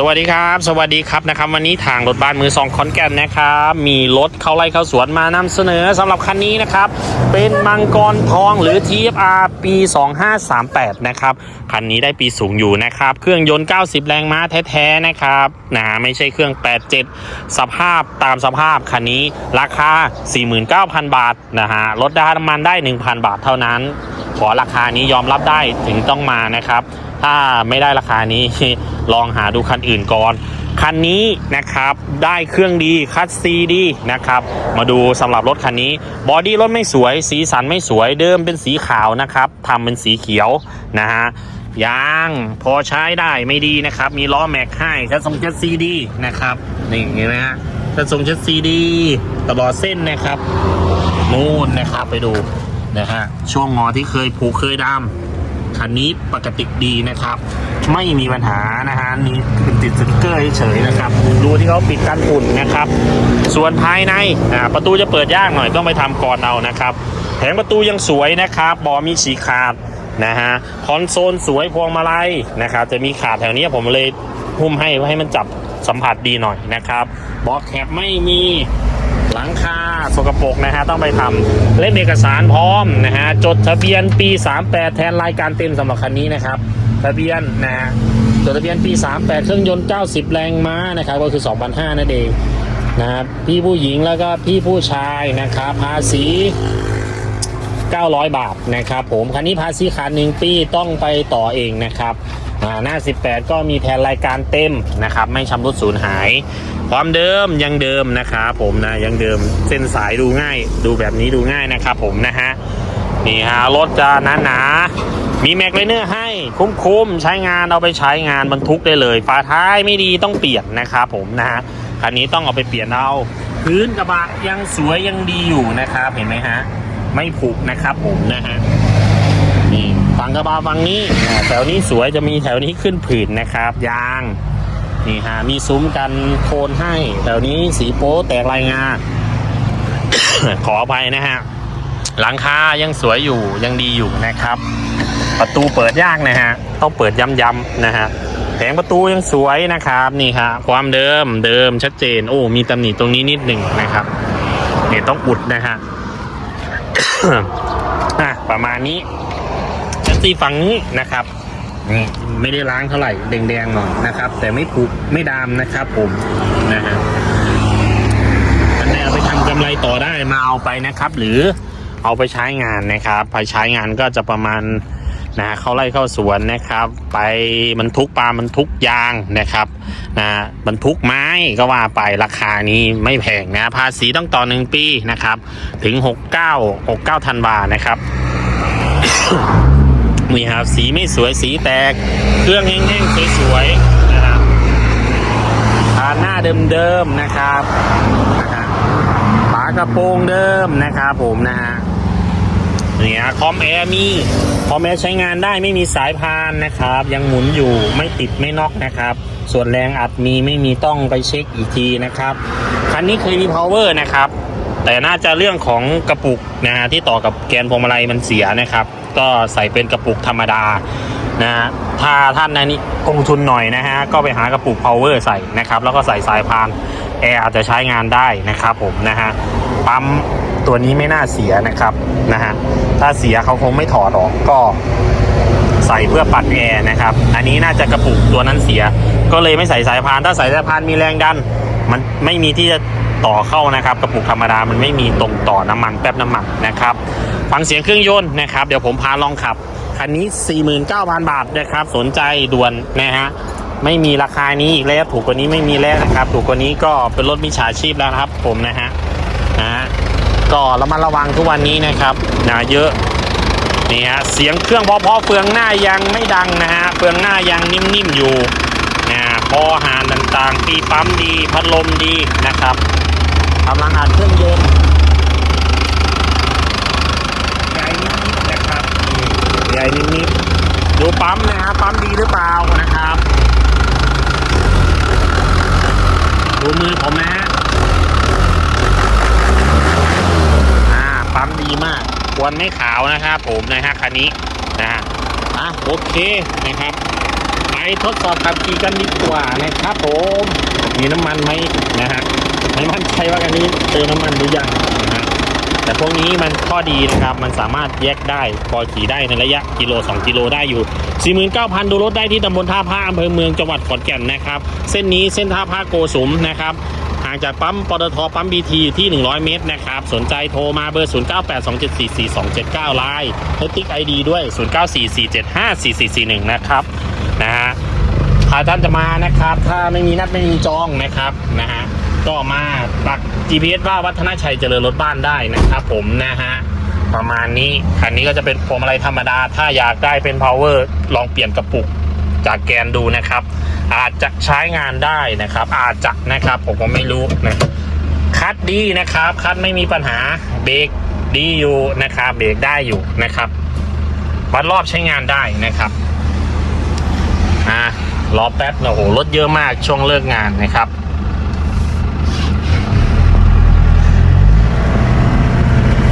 สวัสดีครับ สวัสดีครับนะครับ วันนี้ทางรถบ้านมือสองขอนแก่นนะครับ มีรถเข้าไล่เข้าสวนมานำเสนอสำหรับคันนี้นะครับ เป็นมังกรทองหรือ TFR ปี 2538 นะครับ คันนี้ได้ปีสูงอยู่นะครับ เครื่องยนต์ 90 แรงม้าแท้ๆนะครับนะไม่ใช่เครื่อง 87 สภาพตามสภาพคันนี้ราคา 49,000 บาทนะฮะลดได้น้ำมันได้ 1,000 บาทเท่านั้น ขอราคานี้ยอมรับได้ถึงต้องมานะครับ ถ้าไม่ได้ราคานี้ ลองหาดูคันอื่นก่อน คันนี้นะครับได้เครื่องดีคัดซีดีนะครับ มาดูสำหรับรถคันนี้ บอดี้รถไม่สวย สีสันไม่สวยเดิมเป็นสีขาวนะครับทำเป็นสีเขียวนะฮะยางพอใช้ได้ไม่ดีนะครับ มีล้อแม็กให้ชัดทรงชัดซีดีนะครับนี่เห็นไหมฮะชัดทรงชัดซีดีตลอดเส้นนะครับนู่นนะครับไปดูนะฮะช่วงงอที่เคยผูกเคยดาม คันนี้ปกติดีนะครับ ไม่มีปัญหานะฮะนี่เป็นติดสติกเกอร์เฉยๆนะครับ ดูที่เขาปิดกันฝุ่นนะครับ ส่วนภายในประตูจะเปิดยากหน่อยต้องไปทำก่อนเอานะครับแผงประตูยังสวยนะครับบอมีฉีกขาดนะฮะคอนโซลสวยพวงมาลัยนะครับ จะมีขาดแถวนี้ผมเลยหุ้มให้ให้มันจับสัมผัสดีหน่อยนะครับเบอกแคปไม่มี หลังคาสกปรกนะฮะต้องไปทำเล่มเอกสารพร้อมนะฮะจดทะเบียนปี 38 แทนรายการเต็มสำหรับคันนี้นะครับทะเบียนนะฮะจดทะเบียนปี 38 เครื่องยนต์ 90 แรงม้านะครับก็คือ2,500นั่นเองนะครับพี่ผู้หญิงแล้วก็พี่ผู้ชายนะครับภาษี 900 บาทนะครับผมคันนี้ภาษีขาดหนึ่งปีต้องไปต่อเองนะครับอ่าหน้า 18 ก็มีแทนรายการเต็มนะครับไม่ชำรุดสูญหาย ความเดิมยังเดิมนะครับผมนะยังเดิมเส้นสายดูง่าย ดูแบบนี้ดูง่ายนะครับผมนะฮะนี่ฮะรถจะหนาๆมีแม็กไลเนอร์ให้คุ้มๆใช้งานเอาไปใช้งานบรรทุกได้เลยฝาท้ายไม่ดีต้องเปลี่ยนนะครับผมนะฮะคันนี้ต้องเอาไปเปลี่ยนเอาพื้นกระบะยังสวยยังดีอยู่นะครับเห็นไหมฮะไม่ผุนะครับผมนะฮะนี่ฝั่งกระบะฝั่งนี้อ่แถวนี้สวยจะมีแถวนี้ขึ้นผื่นนะครับยาง นี่ฮะมีซุ้มกันโคนให้แถวนี้สีโป๊แตกลายงา ขออภัยนะฮะ หลังคายังสวยอยู่ยังดีอยู่นะครับ ประตูเปิดยากนะฮะ ต้องเปิดย้ำๆนะฮะแผงประตูยังสวยนะครับนี่ฮะความเดิมเดิมชัดเจน โอ้มีตำหนิตรงนี้นิดหนึ่งนะครับเนี่ยต้องอุดนะฮะอะประมาณนี้ชั้นสี่ฝั่งนี้นะครับ นี่ไม่ได้ล้างเท่าไหร่แดงๆหน่อยนะครับ แต่ไม่ผุไม่ดามนะครับ ผมนะฮะอันนี้เอาไปทำกำไรต่อได้มาเอาไปนะครับ หรือเอาไปใช้งานนะครับ ไปใช้งานก็จะประมาณนะเข้าไร่เข้าสวนนะครับ ไปบรรทุกปลาบรรทุกยางนะครับนะบรรทุกไม้ก็ว่าไปราคานี้ไม่แพงนะภาษีต้องต่อหนึ่งปีนะครับ ถึง 69 69ธันวานะครับ นี่ครับสีไม่สวยสีแตก เครื่องแห้งๆสวยๆนะครับผ่านหน้าเดิมๆนะครับนะฮะฝากระโปรงเดิมนะครับผมนะฮะเนี่ยคอมแอร์มีคอมแอร์ใช้งานได้ไม่มีสายพานนะครับ ยังหมุนอยู่ไม่ติดไม่น็อกนะครับ ส่วนแรงอัดมีไม่มีต้องไปเช็คอีกทีนะครับ คันนี้เคยมี power นะครับ แต่น่าจะเรื่องของกระปุกนะฮะที่ต่อกับแกนพวงมาลัยมันเสียนะครับ ก็ใส่เป็นกระปุกธรรมดานะฮะถ้าท่านนะนี่ลงทุนหน่อยนะฮะก็ไปหากระปุก power ใส่นะครับแล้วก็ใส่สายพานแอร์อาจจะใช้งานได้นะครับผมนะฮะปั๊มตัวนี้ไม่น่าเสียนะครับนะฮะถ้าเสียเขาคงไม่ถอดออกก็ใส่เพื่อปัดแอร์นะครับ อันนี้น่าจะกระปุกตัวนั้นเสีย ก็เลยไม่ใส่สายพาน ถ้าใส่สายพานมีแรงดัน มันไม่มีที่จะ ต่อเข้านะครับกระปุกธรรมดามันไม่มีตรงต่อน้ำมันแป๊บน้ำมันนะครับฟังเสียงเครื่องยนต์นะครับ เดี๋ยวผมพาลองขับคันนี้ 49,000 บาทนะครับ สนใจด่วนนะฮะไม่มีราคานี้อีกแล้วถูกกว่านี้ไม่มีแล้วนะครับ ถูกกว่านี้ก็เป็นรถมิจฉาชีพแล้วนะครับ ผมนะฮะนะฮะก็ระมัดระวังทุกวันนี้นะครับนะเยอะนี่ฮะเสียงเครื่องพอๆเฟืองหน้ายังไม่ดังนะฮะเฟืองหน้ายังนิ่มๆอยู่นะพอหานต่างๆปีปั๊มดีพัดลมดีนะครับ กำลังอัดเครื่องยนต์ใหญ่นิดๆนะครับนี่ใหญ่นิดๆดูปั๊มนะฮะปั๊มดีหรือเปล่านะครับ ดูมือผมนะฮะอ่าปั๊มดีมาก ควนไม่ขาวนะครับผมนะฮะคันนี้นะฮะอะโอเคนะครับไปทดสอบขับขี่กันดีกว่านะครับผมมีน้ำมันไหมนะฮะ ไม่มั่นใจว่ากันนี้เติมน้ำมันหรือยังนะแต่พวกนี้มันข้อดีนะครับ มันสามารถแยกได้พอขี่ได้ในระยะกิโล 2 กิโลได้อยู่ 49,000 ดูรถได้ที่ตำบลท่าพระอำเภอเมืองจังหวัดขอนแก่นนะครับ เส้นนี้เส้นท่าพระโกสุมนะครับห่างจากปั๊มปตทปั๊มบีทีที่ 100 เมตรนะครับ สนใจโทรมาเบอร์ 0982744279 ไลน์และติ๊กไอดีด้วย 0944754441 นะครับนะฮะถ้าท่านจะมานะครับ ถ้าไม่มีนัดไม่มีจองนะครับนะฮะ ก็มาปัก GPS ว่าวัฒนชัยเจริญรถบ้านได้นะครับผมนะฮะประมาณนี้คันนี้ก็จะเป็นพวงมาลัยธรรมดา ถ้าอยากได้เป็น power ลองเปลี่ยนกระปุกจากแกนดูนะครับ อาจจะใช้งานได้นะครับ อาจจะนะครับผมก็ไม่รู้นะคัดดีนะครับคัดไม่มีปัญหาเบรกดีอยู่นะครับเบรกได้อยู่นะครับวัดรอบใช้งานได้นะครับอ่ารอแป๊บนะโอ้โหรถเยอะมากช่วงเลิกงานนะครับ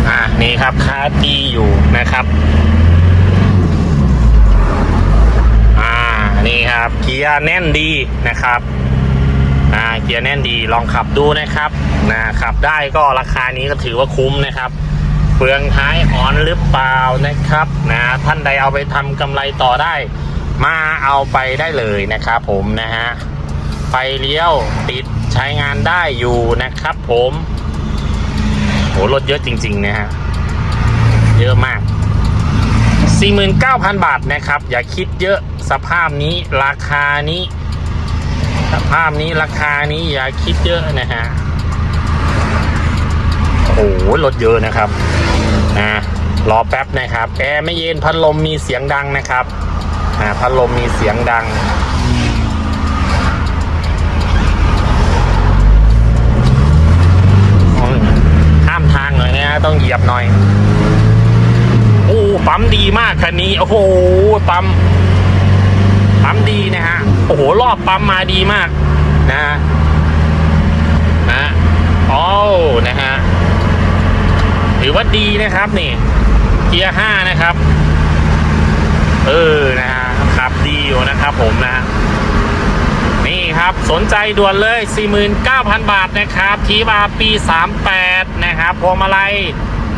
อ่า นี่ครับคัดดีอยู่นะครับ อ่า นี่ครับเกียร์แน่นดีนะครับ อ่า เกียร์แน่นดีลองขับดูนะครับ นะขับได้ก็ราคานี้ก็ถือว่าคุ้มนะครับเปลืองท้ายอ่อนหรือเปล่านะครับ นะ ท่านใดเอาไปทำกำไรต่อได้ มาเอาไปได้เลยนะครับผมนะฮะไฟเลี้ยวติดใช้งานได้อยู่นะครับผมโหรถเยอะจริง ๆ นะฮะ เยอะมาก 49,000 บาทนะครับ อย่าคิดเยอะสภาพนี้ราคานี้ สภาพนี้ราคานี้อย่าคิดเยอะนะฮะโอ้โหรถเยอะนะครับนะรอแป๊บนะครับแอร์ไม่เย็นพัดลมมีเสียงดังนะครับอ่าพัดลมมีเสียงดังห้ามทางหน่อยนะต้องเหยียบหน่อย ปั๊มดีมากคันนี้ โอ้โหปั๊มปั๊มดีนะฮะโอ้โหรอบปั๊มมาดีมาก นะฮะนะโอ้นะฮะถือว่าดีนะครับนี่เกียร์ห้านะครับ เออนะฮะขับดีอยู่นะครับผมนะ นี่ครับสนใจด่วนเลย 49,000 บาทนะครับทีบาปี 38 นะครับพวงมาลัย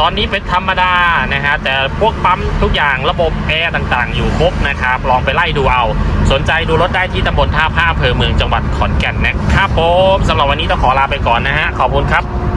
ตอนนี้เป็นธรรมดานะฮะแต่พวกปั๊มทุกอย่างระบบแอร์ต่างๆ อยู่ครบนะครับ ลองไปไล่ดูเอา สนใจดูรถได้ที่ตำบลท่าผ้าอำเภอเมืองจังหวัดขอนแก่นนะครับผมสำหรับวันนี้ต้องขอลาไปก่อนนะฮะขอบคุณครับ